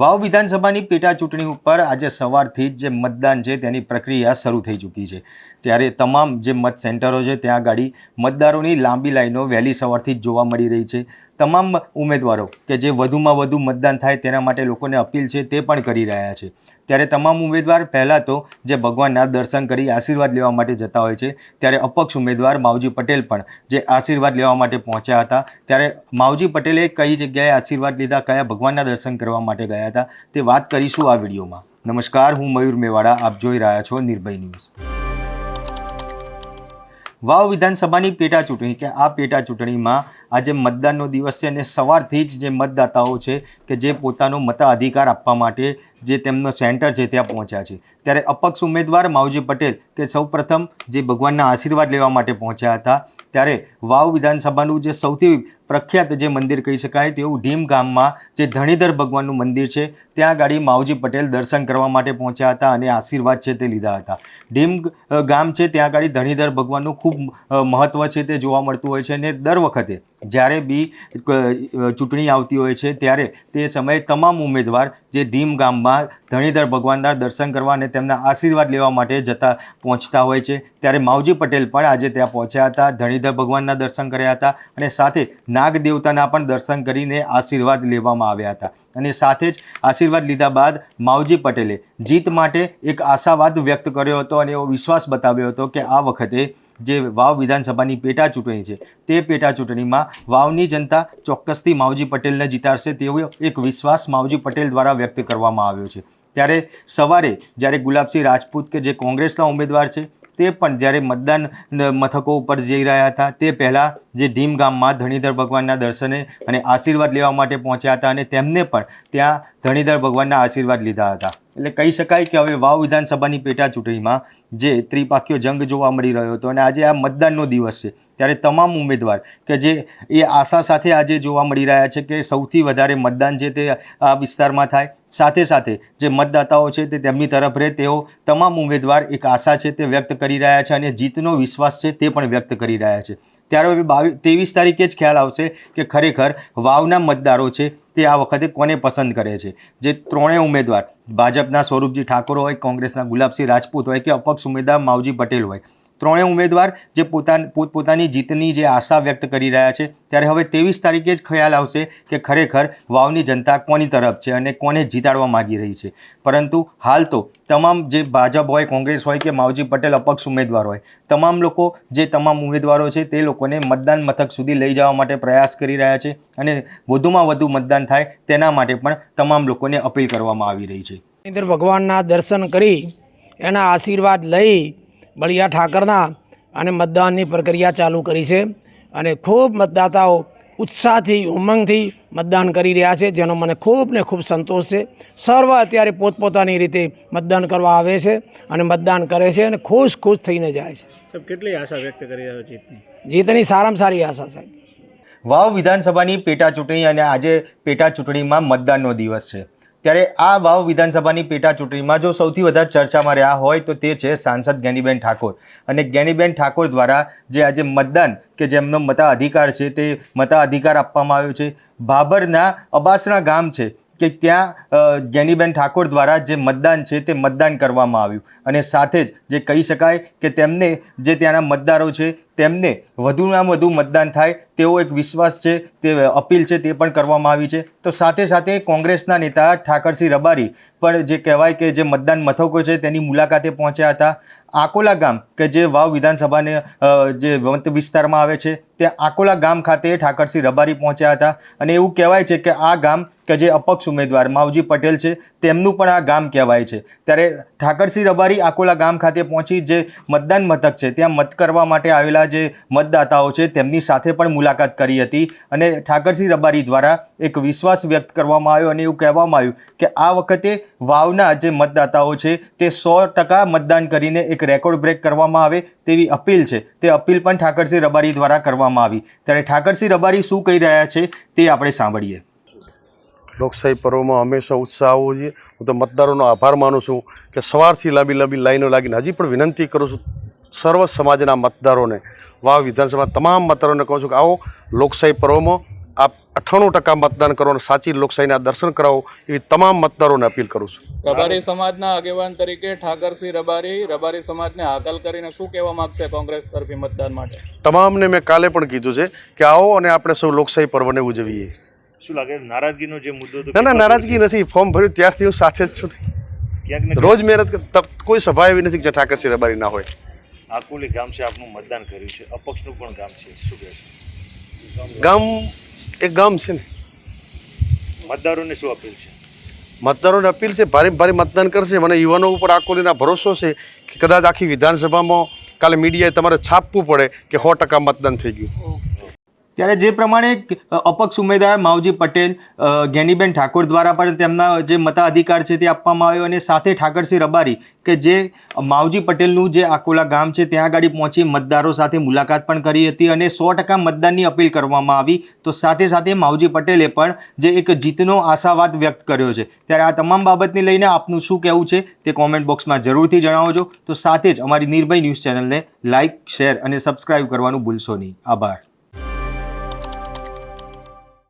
વાવ વિધાનસભાની પેટા ચૂંટણી ઉપર આજે સવારથી જ જે મતદાન છે તેની પ્રક્રિયા શરૂ થઈ ચૂકી છે. ત્યારે તમામ જે મત સેન્ટરો છે, ત્યાં આગળ મતદારોની લાંબી લાઈનો વહેલી સવારથી જ જોવા મળી રહી છે. તમામ ઉમેદવારો કે જે વધુમાં વધુ મતદાન થાય તેના માટે લોકોને અપીલ છે તે પણ કરી રહ્યા છે. ત્યારે તમામ ઉમેદવાર પહેલાં તો જે ભગવાનના દર્શન કરી આશીર્વાદ લેવા માટે જતા હોય છે, ત્યારે અપક્ષ ઉમેદવાર માવજી પટેલ પણ જે આશીર્વાદ લેવા માટે પહોંચ્યા હતા, ત્યારે માવજી પટેલે કઈ જગ્યાએ આશીર્વાદ લીધા, કયા ભગવાનના દર્શન કરવા માટે ગયા હતા તે વાત કરીશું આ વિડીયોમાં. નમસ્કાર, હું મયુર મેવાડા, આપ જોઈ રહ્યા છો નિર્ભય ન્યૂઝ. વાવ વિધાનસભાની પેટા ચૂંટણી કે આ પેટા ચૂંટણીમાં આજે મતદાનનો દિવસ છે અને સવારથી જ જે મતદાતાઓ છે કે જે પોતાનો મતાધિકાર આપવા માટે જે તેમનો સેન્ટર છે ત્યાં પહોંચ્યા છે. ત્યારે અપક્ષ ઉમેદવાર માવજી પટેલ કે સૌપ્રથમ જે ભગવાનના આશીર્વાદ લેવા માટે પહોંચ્યા હતા, ત્યારે વાવ વિધાનસભાનું જે સૌથી પ્રખ્યાત જે મંદિર કહી શકાય તેવું ઢીમ ગામમાં જે ધણીધર ભગવાનનું મંદિર છે, ત્યાં ગાડી માવજી પટેલ દર્શન કરવા માટે પહોંચ્યા હતા અને આશીર્વાદ છે તે લીધા હતા. ઢીમ ગામ છે, ત્યાં ગાડી ધણીધર ભગવાનનું ખૂબ મહત્ત્વ છે તે જોવા મળતું હોય છે અને દર વખતે જ્યારે બી ચૂંટણી આવતી હોય છે, ત્યારે તે સમયે તમામ ઉમેદવાર જે ઢીમ ગામમાં ધણીધર ભગવાનના દર્શન કરવા અને તેમના આશીર્વાદ લેવા માટે જતા પહોંચતા હોય છે, ત્યારે માવજી પટેલ પણ આજે ત્યાં પહોંચ્યા હતા, ધણીધર ભગવાનના દર્શન કર્યા હતા અને સાથે નાગ દેવતાના પણ દર્શન કરીને આશીર્વાદ લેવામાં આવ્યા હતા. અને સાથે જ આશીર્વાદ લીધા બાદ માવજી પટેલે જીત માટે એક આશાવાદ વ્યક્ત કર્યો હતો અને એવો વિશ્વાસ બતાવ્યો હતો કે આ વખતે જે વાવ વિધાનસભાની પેટા ચૂંટણી છે, તે પેટા ચૂંટણીમાં વાવની જનતા ચોક્કસથી માવજી પટેલને જીતાડશે તેવો એક વિશ્વાસ માવજી પટેલ દ્વારા વ્યક્ત કરવામાં આવ્યો છે. ત્યારે સવારે જ્યારે ગુલાબસિંહ રાજપૂત કે જે કોંગ્રેસના ઉમેદવાર છે તે પણ જ્યારે મતદાન મથકો ઉપર જઈ રહ્યા હતા, તે પહેલાં જે ઢીમ ગામમાં ધણીધર ભગવાનના દર્શને અને આશીર્વાદ લેવા માટે પહોંચ્યા હતા અને તેમને પણ ત્યાં ધણીધર ભગવાનના આશીર્વાદ લીધા હતા. એટલે કહી શકાય કે હવે વાવ વિધાનસભાની પેટા ચૂંટણીમાં જે ત્રિપાખીયો જંગ જોવા મળી રહ્યો હતો અને આજે આ મતદાનનો દિવસ છે, ત્યારે તમામ ઉમેદવાર કે જે એ આશા સાથે આજે જોવા મળી રહ્યા છે કે સૌથી વધારે મતદાન છે તે આ વિસ્તારમાં થાય, સાથે સાથે જે મતદાતાઓ છે તે તેમની તરફ રહે, તેઓ તમામ ઉમેદવાર એક આશા છે તે વ્યક્ત કરી રહ્યા છે અને જીતનો વિશ્વાસ છે તે પણ વ્યક્ત કરી રહ્યા છે. ત્યારે હવે બાવીસ ત્રેવીસ તારીખે જ ખ્યાલ આવશે કે ખરેખર વાવના મતદારો છે તે આ વખતે કોને પસંદ કરે છે? જે ત્રણેય ઉમેદવાર, ભાજપના સ્વરૂપજી ઠાકોર હોય, કોંગ્રેસના ગુલાબસિંહ રાજપૂત હોય કે અપક્ષ ઉમેદવાર માવજી પટેલ હોય. ત્રણેય ઉમેદવાર જે પોતા પોતાની જીતની જે આશા વ્યક્ત કરી રહ્યા છે, ત્યારે હવે ત્રેવીસ તારીખે જ ખ્યાલ આવશે કે ખરેખર વાવની જનતા કોની તરફ છે અને કોને જીતાડવા માગી રહી છે. પરંતુ હાલ તો તમામ જે ભાજપ હોય, કોંગ્રેસ હોય કે માવજી પટેલ અપક્ષ ઉમેદવાર હોય, તમામ લોકો જે તમામ ઉમેદવારો છે તે લોકોને મતદાન મથક સુધી લઈ જવા માટે પ્રયાસ કરી રહ્યા છે અને વધુમાં વધુ મતદાન થાય તેના માટે પણ તમામ લોકોને અપીલ કરવામાં આવી રહી છે. ભગવાનના દર્શન કરી, એના આશીર્વાદ લઈ બળિયા ઠાકરના અને મતદાનની પ્રક્રિયા ચાલુ કરી છે અને ખૂબ મતદાતાઓ ઉત્સાહથી ઉમંગથી મતદાન કરી રહ્યા છે જેનો મને ખૂબ ને ખૂબ સંતોષ છે. સર્વ અત્યારે પોતપોતાની રીતે મતદાન કરવા આવે છે અને મતદાન કરે છે અને ખુશ ખુશ થઈને જાય છે. સાહેબ કેટલી આશા વ્યક્ત કરી રહ્યો જીતની? જીતની સારામાં સારી આશા સાહેબ વાવ વિધાનસભાની પેટા ચૂંટણી અને આજે પેટા ચૂંટણીમાં મતદાનનો દિવસ છે. ત્યારે આ વાવ વિધાનસભાની પેટા ચૂંટણીમાં જો સૌથી વધારે ચર્ચામાં રહ્યા હોય તો તે છે સાંસદ જ્ઞાનીબેન ઠાકોર. અને જ્ઞાનીબેન ઠાકોર દ્વારા જે આજે મતદાન કે જેમનો મતાધિકાર છે તે મતાધિકાર આપવામાં આવ્યો છે. ભાભરના અબાસણા ગામ છે કે ત્યાં જ્ઞાનીબેન ઠાકોર દ્વારા જે મતદાન છે તે મતદાન કરવામાં આવ્યું. અને સાથે જ જે કહી શકાય કે તેમને જે ત્યાંના મતદારો છે તેમને વધુમાં વધુ મતદાન થાય તેવો એક વિશ્વાસ છે, તે અપીલ છે, તે પણ કરવામાં આવી છે. તો સાથે સાથે કોંગ્રેસના નેતા ઠાકરસિંહ રબારી પણ જે કહેવાય કે જે મતદાન મથકો છે, તેની મુલાકાતે પહોંચ્યા હતા. આકોલા ગામ, કે જે વાવ વિધાનસભાને જે વંત વિસ્તારમાં આવે છે, તે આકોલા ગામ ખાતે ઠાકરસિંહ રબારી પહોંચ્યા હતા. અને એવું કહેવાય છે કે આ ગામ, કે જે અપક્ષ ઉમેદવાર માવજી પટેલ છે, તેમનું પણ આ ગામ કહેવાય છે. ત્યારે ઠાકરસિંહ રબારી આકોલા ગામ ખાતે પહોંચી જે મતદાન મથક છે, ત્યાં મત કરવા માટે આવેલા જે મતદાતાઓ છે, તેમની સાથે પણ મુલાકાત કરી હતી. અને ઠાકરસિંહ રબારી દ્વારા એક વિશ્વાસ વ્યક્ત કરવામાં આવ્યો અને એવું કહેવામાં આવ્યું કે આ વખતે વાવના જે મતદાતાઓ છે, તે સો ટકા મતદાન કરીને એક રેકોર્ડ બ્રેક કરવામાં આવે તેવી અપીલ છે. તે અપીલ પણ ઠાકરસિંહ રબારી દ્વારા કરવામાં આવી. ત્યારે ઠાકરસિંહ રબારી શું કહી રહ્યા છે તે આપણે સાંભળીએ. લોકશાહી પર્વમાં હંમેશા ઉત્સાહ આવવો જોઈએ. હું તો મતદારોનો આભાર માનું છું કે સવારથી લાંબી લાંબી લાઈનો લાગીને હજી પણ વિનંતી કરું છું સર્વ સમાજના મતદારોને, વાવ વિધાનસભા તમામ મતદારોને કહું છું કે આવો લોકશાહી પર્વમાં આપ અઠ્ઠાણું ટકા મતદાન કરો અને સાચી લોકશાહીના દર્શન કરાવો એવી તમામ મતદારોને અપીલ કરું છું. રબારી સમાજના આગેવાન તરીકે ઠાકરસિંહ રબારી રબારી સમાજને હાકલ કરીને શું કહેવા માગશે કોંગ્રેસ તરફી મતદાન માટે? તમામને મેં કાલે પણ કીધું છે કે આવો અને આપણે સૌ લોકશાહી પર્વને ઉજવીએ. શું લાગે નારાજગીનો જે મુદ્દો ના ના નારાજગી નથી. ફોર્મ ભર્યું ત્યારથી હું સાથે જ છું. રોજ મહેનત કોઈ સભા એવી નથી કે જ્યાં ઠાકરસિંહ રબારી ના હોય. આકુલી ગામ છે આપનું મતદાન કર્યું છે. અપક્ષનું પણ ગામ છે. શું કહેશો? ગામ એક ગામ છે ને. મતદારોને શું અપીલ છે? મતદારોને અપીલ છે ભારે ભારે મતદાન કરશે. મને યુવાનો ઉપર આકોલીના ભરોસો છે કે કદાચ આખી વિધાનસભામાં કાલે મીડિયાએ તમારે છાપવું પડે કે સો ટકા મતદાન થઈ ગયું. ત્યારે જે પ્રમાણે અપક્ષ ઉમેદવાર માવજી પટેલ ગેનીબેન ઠાકોર દ્વારા પણ તેમના જે મતાધિકાર છે તે આપવામાં આવ્યો અને સાથે ઠાકરસિંહ રબારી કે જે માવજી પટેલનું જે આકોલા ગામ છે ત્યાં આગળ પહોંચી મતદારો સાથે મુલાકાત પણ કરી હતી અને સો ટકા મતદાનની અપીલ કરવામાં આવી. તો સાથે સાથે માવજી પટેલે પણ જે એક જીતનો આશાવાદ વ્યક્ત કર્યો છે. ત્યારે આ તમામ બાબતને લઈને આપનું શું કહેવું છે તે કોમેન્ટ બોક્સમાં જરૂરથી જણાવજો. તો સાથે જ અમારી નિર્ભય ન્યૂઝ ચેનલને લાઇક શેર અને સબસ્ક્રાઇબ કરવાનું ભૂલશો નહીં. આભાર.